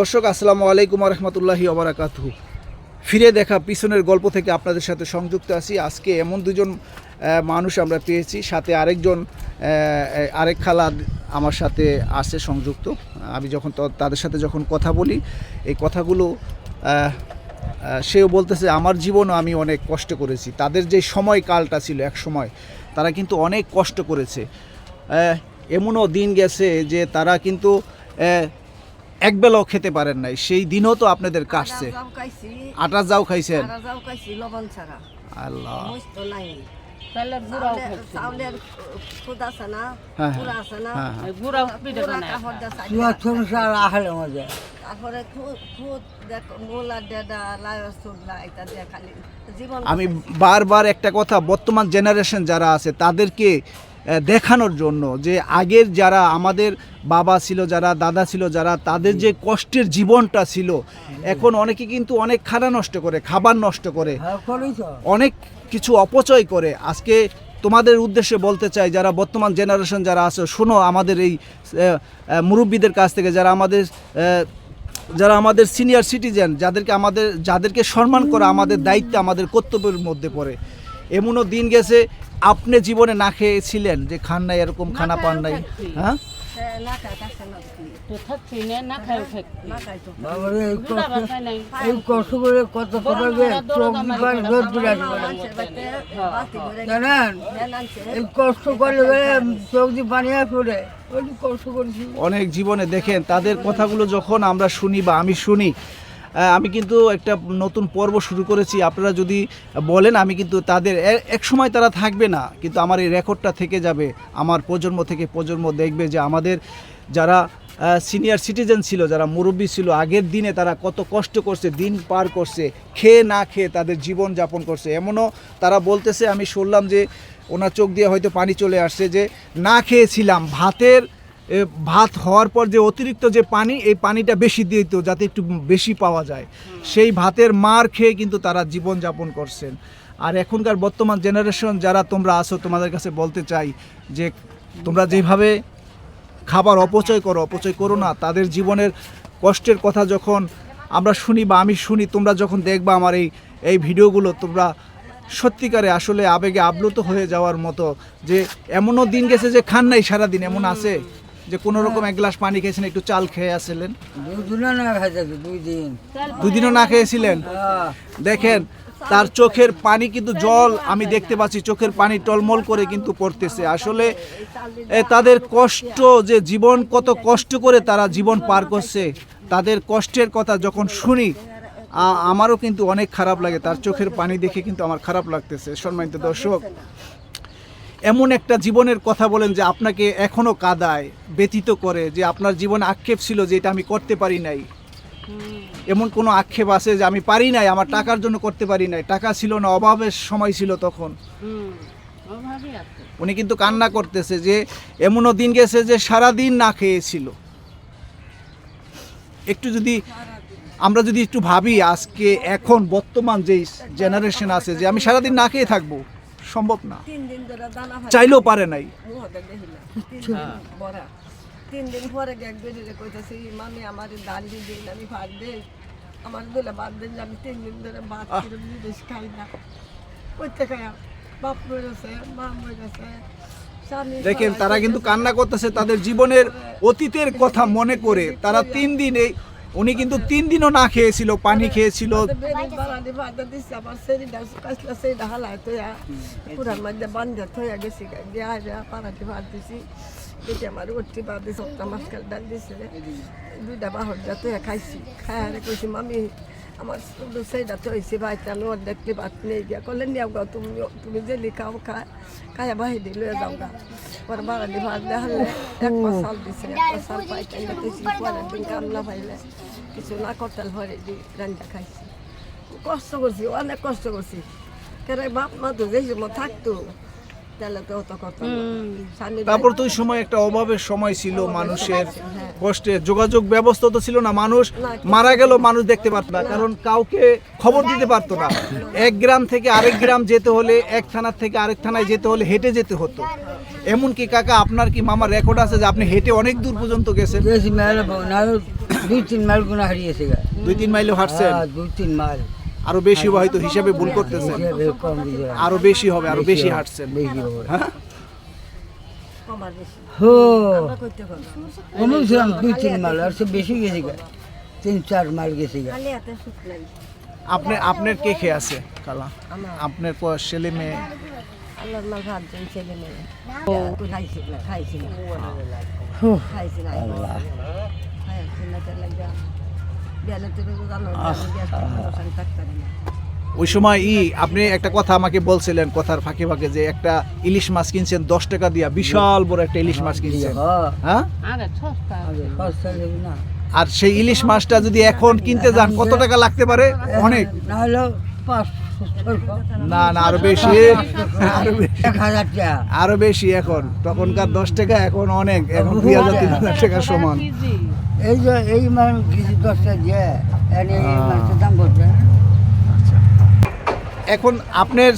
দর্শক, আসসালামু আলাইকুম রহমতুল্লাহি ওবরাকাতহু ফিরে দেখা পিছনের গল্প থেকে আপনাদের সাথে সংযুক্ত আছি। আজকে এমন দুজন মানুষ আমরা পেয়েছি। সাথে আরেকজন আরেক খালা আমার সাথে আছে সংযুক্ত। আমি যখন তাদের সাথে যখন কথা বলি, এই কথাগুলো সেও বলতেছে, আমার জীবনও আমি অনেক কষ্ট করেছি। তাদের যে সময়কালটা ছিল এক সময়, তারা কিন্তু অনেক কষ্ট করেছে। এমনও দিন গেছে যে তারা কিন্তু আহ, একবেলাও খেতে পারেন নাই। সেই দিনও তো আপনাদের কাটছে। আটা যাও খাইছি। আটা যাও খাইছেন। আটা যাও খাইছি লবণ ছাড়া। আল্লাহ। আমি বারবার একটা কথা বর্তমান জেনারেশন যারা আছে তাদেরকে দেখানোর জন্য যে আগের যারা আমাদের বাবা ছিল যারা দাদা ছিল যারা তাদের যে কষ্টের জীবনটা ছিল এখন অনেকে কিন্তু অনেক খানা নষ্ট করে খাবার নষ্ট করে হ্যাঁ অনেক কিছু অপচয় করে। আজকে তোমাদের উদ্দেশ্যে বলতে চাই যারা বর্তমান জেনারেশন যারা আছে শোনো আমাদের এই মুরব্বীদের কাছ থেকে যারা আমাদের যারা আমাদের সিনিয়র সিটিজেন যাদেরকে আমাদের যাদেরকে সম্মান করা আমাদের দায়িত্ব আমাদের কর্তব্যের মধ্যে পড়ে। এমনও দিন গেছে আপনি জীবনে না খেয়েছিলেন যে খান নাই এরকম খানা পান নাই? হ্যাঁ? হ্যাঁ, কষ্ট করে কত জানেন? এই কষ্ট করলে চোখ দিয়ে পানি পড়ে। অনেক জীবনে দেখেন তাদের কথাগুলো যখন আমরা শুনি বা আমি শুনি আমি কিন্তু একটা নতুন পর্ব শুরু করেছি। আপনারা যদি বলেন, আমি কিন্তু তাদের এক সময় তারা থাকবে না, কিন্তু আমার এই রেকর্ডটা থেকে যাবে। আমার প্রজন্ম থেকে প্রজন্ম দেখবে যে আমাদের যারা সিনিয়র সিটিজেন ছিল, যারা মুরব্বী ছিল, আগের দিনে তারা কত কষ্ট করছে, দিন পার করছে, খেয়ে না খেয়ে তাদের জীবন যাপন করছে। এমনও তারা বলতেছে, আমি শুনলাম যে ওনার চোখ দিয়ে হয়তো পানি চলে আসছে যে, না খেয়েছিলাম, ভাতের ভাত হওয়ার পর যে অতিরিক্ত যে পানি, এই পানিটা বেশি দিয়ে দিত যাতে একটু বেশি পাওয়া যায়। সেই ভাতের মার খেয়ে কিন্তু তারা জীবন যাপন করছেন। আর এখনকার বর্তমান জেনারেশন যারা তোমরা আছো, তোমাদের কাছে বলতে চাই যে তোমরা যেভাবে খাবার অপচয় করো অপচয় করো না, তাদের জীবনের কষ্টের কথা যখন আমরা শুনি বা আমি শুনি, তোমরা যখন দেখবা আমার এই এই ভিডিওগুলো, তোমরা সত্যিকারে আসলে আবেগে আপ্লুত হয়ে যাওয়ার মতো যে এমনও দিন গেছে যে খান নাই সারাদিন, এমন আছে? যে কোনো রকম এক গ্লাস পানি খেয়েছেন একটু চাল খেয়ে আসছিলেন দুই না খাইছে দুই দিন। দুদিনও না খেয়েছিলেন? হ্যাঁ। দেখেন তার চোখের পানি কিন্তু জল আমি দেখতে পাচ্ছি চোখের পানি টলমল করে কিন্তু পড়তেছে। আসলে এ, তাদের কষ্ট যে জীবন কত কষ্ট করে তারা জীবন পার করছে তাদের কষ্টের কথা যখন শুনি আমারও কিন্তু অনেক খারাপ লাগে। তার চোখের পানি দেখে কিন্তু আমার খারাপ লাগতেছে। সম্মানিত দর্শক এমন একটা জীবনের কথা বলেন যে আপনাকে এখনও কাদায় ব্যতীত করে যে আপনার জীবনে আক্ষেপ ছিল যে এটা আমি করতে পারি নাই। এমন কোনো আক্ষেপ আছে যে আমি পারি নাই আমার টাকার জন্য করতে পারি নাই টাকা ছিল না অভাবের সময় ছিল তখন। উনি কিন্তু কান্না করতেছে যে এমনও দিন গেছে যে সারা দিন না খেয়েছিল। একটু যদি আমরা যদি একটু ভাবি আজকে এখন বর্তমান যে জেনারেশন আছে যে আমি সারাদিন না খেয়ে থাকব সম্ভব না। তিন দিন দানা চাইলেও পারে নাই। তিন দিন বড়া। তিন দিন পরে এক বেরিয়ে কইতাছি মামি আমার দিন আমি ভাত দেই। আমার দুলে ভাত দিন আমি তিন দিন ধরে ভাত কিরম জিনিস খাই না। খাই বাপ মরেছে মা মরেছে দেখেন তারা কিন্তু কান্না করতেছে তাদের জীবনের অতীতের কথা মনে করে। তারা তিন দিন এই উনি কিন্তু তিন দিনও না খেয়েছিল, পানি খেয়েছিল। দেখি আমার উঠতি দিছে সপ্তাহ মাসকাল ডাল দিছে দুইটা বাহর যাতে খাইছি। খাই আর কইছি, মামি আমার সেইটা থইছি ভাইটা আমি ওর দেখতে ভাত নেই গিয়া করলে নিয়ে গা তুমি তুমি যে লিখাও খায়া বাহি দি লয়ে যাও গা পর বাড়ানি ভাত দেখালে এক মাসাল দিছে, এক মাসাল পাইতে দিছি পরের দিন কামলা পাইলে কিছু না করতাল হরে দি রান্না খাইছি। কষ্ট করছি, অনেক কষ্ট করছি। কেন, বাপ মা তো যে সময় থাকতো তাহলে তো তারপর তো ওই সময় একটা অভাবের সময় ছিল মানুষের কষ্টে। যোগাযোগ ব্যবস্থা তো ছিল না মানুষ মারা গেল মানুষ দেখতে পারতো না কারণ কাউকে খবর দিতে পারতো না। এক গ্রাম থেকে আরেক গ্রাম যেতে হলে এক থানার থেকে আরেক থানায় যেতে হলে হেঁটে যেতে হতো। এমনকি কাকা আপনার কি মামার রেকর্ড আছে যে আপনি হেঁটে অনেক দূর পর্যন্ত গেছেন? বেশি মেলে না দুই তিন মাইল গুণা হারিয়েছে দুই তিন মাইলও হাঁটছেন? হ্যাঁ, দুই তিন মাইল। আরও বেশি হয়তো হিসাবে ভুল করতেছেন। আরও বেশি হবে আরও বেশি হাঁটছেন। হ্যাঁ? হো কমেছিলাম দুই তিন মাইল আর সে বেশি গেছে গা। তিন চার মাইল গেছে আপনি আপনার কে খেয়ে আছে কালা? আপনার ছেলে মেয়ে? আল্লাহর মাল ভাত দিন ছেলে মেয়ে। খাইছি না খাইছি না। ওই সময় ই আপনি একটা কথা আমাকে বলছিলেন কথার ফাঁকে ফাঁকে যে একটা ইলিশ মাছ কিনছেন দশ টাকা দিয়া বিশাল বড় একটা ইলিশ মাছ কিনছেন। হ্যাঁ, হ্যাঁ আর সেই ইলিশ মাছটা যদি এখন কিনতে যান কত টাকা লাগতে পারে? অনেক। না না না আরও বেশি। আরও বেশি। এক হাজার টাকা। আরও বেশি এখন। তখনকার দশ টাকা এখন অনেক। এখন দুই হাজার তিন হাজার টাকা সমান। এই যে এই মাল কিছু দশটা মাছটার দাম করছে এখন আপনার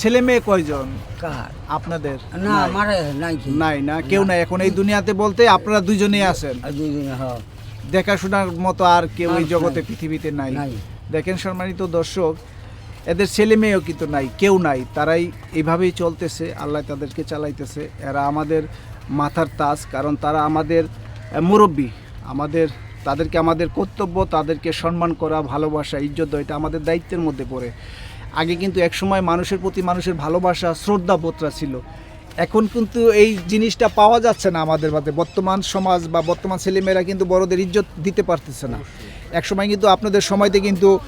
ছেলে মেয়ে কয়জন? কার? আপনাদের? না নাই। নাই নাই না কেউ নাই। এখন এই দুনিয়াতে বলতে আপনারা দুইজনেই আছেন। দুদিনে দেখাশোনার মতো আর কেউ এই জগতে পৃথিবীতে নাই। নাই। দেখেন সম্মানিত দর্শক এদের ছেলে মেয়েও কিন্তু নাই কেউ নাই। তারাই এইভাবেই চলতেছে আল্লাহ তাদেরকে চালাইতেছে। এরা আমাদের মাথার তাজ কারণ তারা আমাদের মুরব্বী। আমাদের তাদেরকে আমাদের কর্তব্য তাদেরকে সম্মান করা ভালোবাসা ইজ্জত দেওয়া এটা আমাদের দায়িত্বের মধ্যে পড়ে। আগে কিন্তু একসময় মানুষের প্রতি মানুষের ভালোবাসা শ্রদ্ধা বোধরা ছিল। এখন কিন্তু এই জিনিসটা পাওয়া যাচ্ছে না আমাদের মধ্যে। বর্তমান সমাজ বা বর্তমান ছেলেমেয়েরা কিন্তু বড়দের ইজ্জত দিতে পারতেছে না। একসময় কিন্তু আপনাদের সময়তে কিন্তু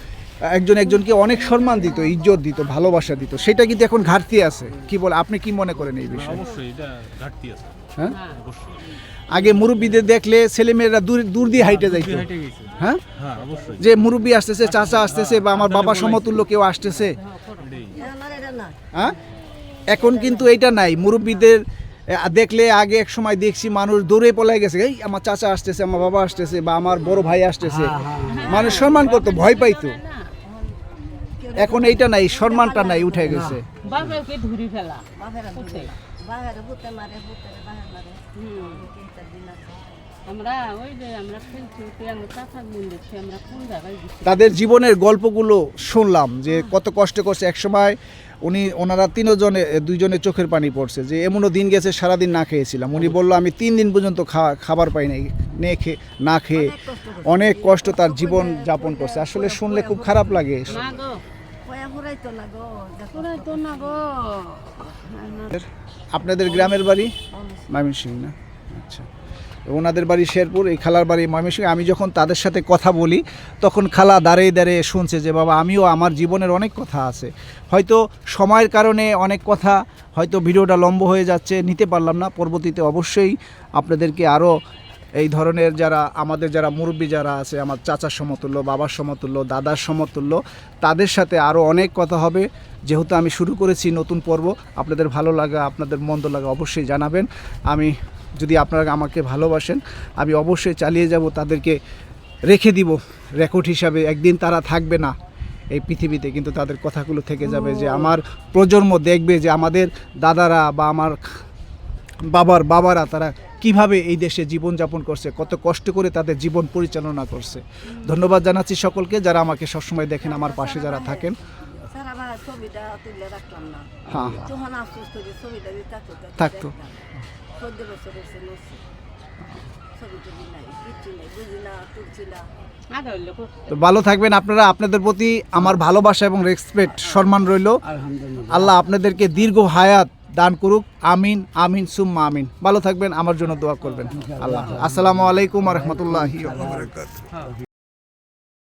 একজন একজনকে অনেক সম্মান দিত ইজ্জত দিত ভালোবাসা দিত। সেটা কিন্তু এখন ঘাটতি আছে। কি বলে আপনি কি মনে করেন এই বিষয়ে? অবশ্যই এটা ঘাটতি আছে। হ্যাঁ? অবশ্যই। আগে মুরব্বীদের দেখলে ছেলেমেয়েরা দূর দূর দিয়ে হাইটে যাইতো। গেছে। হ্যাঁ? হ্যাঁ যে মুরব্বী আসতেছে চাচা আসতেছে বা আমার বাবা সমতুল্য কেউ আসতেছে। এটাই আমার এটা না হ্যাঁ? এখন কিন্তু এইটা নাই। মুরব্বীদের দেখলে আগে এক সময় দেখছি মানুষ দৌড়ে পলাই গেছে। এই আমার চাচা আসতেছে আমার বাবা আসতেছে বা আমার বড় ভাই আসতেছে। মানুষ সম্মান করতো ভয় পাইতো। এখন এইটা নাই সম্মানটা নাই উঠে গেছে। ভূতে মারে বাহের মারে। আমরা ওই যে আমরা আমরা কোন জায়গায় তাদের জীবনের গল্পগুলো শুনলাম যে কত কষ্ট করছে এক সময় উনি ওনারা তিনজনে দুইজনে চোখের পানি পড়ছে যে এমনও দিন গেছে সারাদিন না খেয়েছিলাম। উনি বলল আমি তিন দিন পর্যন্ত খাওয়া খাবার পাই নাই নে খেয়ে না খেয়ে অনেক কষ্ট তার জীবন যাপন করছে। আসলে শুনলে খুব খারাপ লাগে। আপনাদের গ্রামের বাড়ি? ময়মনসিং না? আচ্ছা। ওনাদের বাড়ি শেরপুর এই খালার বাড়ি ময়মনসিং আমি যখন তাদের সাথে কথা বলি তখন খালা দাঁড়িয়ে দাঁড়িয়ে শুনছে যে বাবা আমিও আমার জীবনের অনেক কথা আছে। হয়তো সময়ের কারণে অনেক কথা হয়তো ভিডিওটা লম্ব হয়ে যাচ্ছে নিতে পারলাম না। পরবর্তীতে অবশ্যই আপনাদেরকে আরও এই ধরনের যারা আমাদের যারা মুরব্বী যারা আছে আমার চাচার সমতুল্য বাবার সমতুল্য দাদার সমতুল্য তাদের সাথে আরও অনেক কথা হবে। যেহেতু আমি শুরু করেছি নতুন পর্ব আপনাদের ভালো লাগা আপনাদের মন্দ লাগা অবশ্যই জানাবেন। আমি যদি আপনারা আমাকে ভালোবাসেন আমি অবশ্যই চালিয়ে যাব তাদেরকে রেখে দিব। রেকর্ড হিসাবে একদিন তারা থাকবে না এই পৃথিবীতে কিন্তু তাদের কথাগুলো থেকে যাবে যে আমার প্রজন্ম দেখবে যে আমাদের দাদারা বা আমার বাবার বাবারা তারা কীভাবে এই দেশে জীবনযাপন করছে কত কষ্ট করে তাদের জীবন পরিচালনা করছে। ধন্যবাদ জানাচ্ছি সকলকে যারা আমাকে সবসময় দেখেন আমার পাশে যারা থাকেন। হ্যাঁ। থাকতো। তো ভালো থাকবেন আপনারা আপনাদের প্রতি আমার ভালোবাসা এবং রেসপেক্ট সম্মান রইল। আলহামদুলিল্লাহ। আল্লাহ আপনাদেরকে দীর্ঘ হায়াত দান করুক, আমিন আমিন, সুম্মা আমিন। ভালো থাকবেন, আমার জন্য দোয়া করবেন। আল্লাহ আসসালামু আলাইকুম রহমতুল্লাহি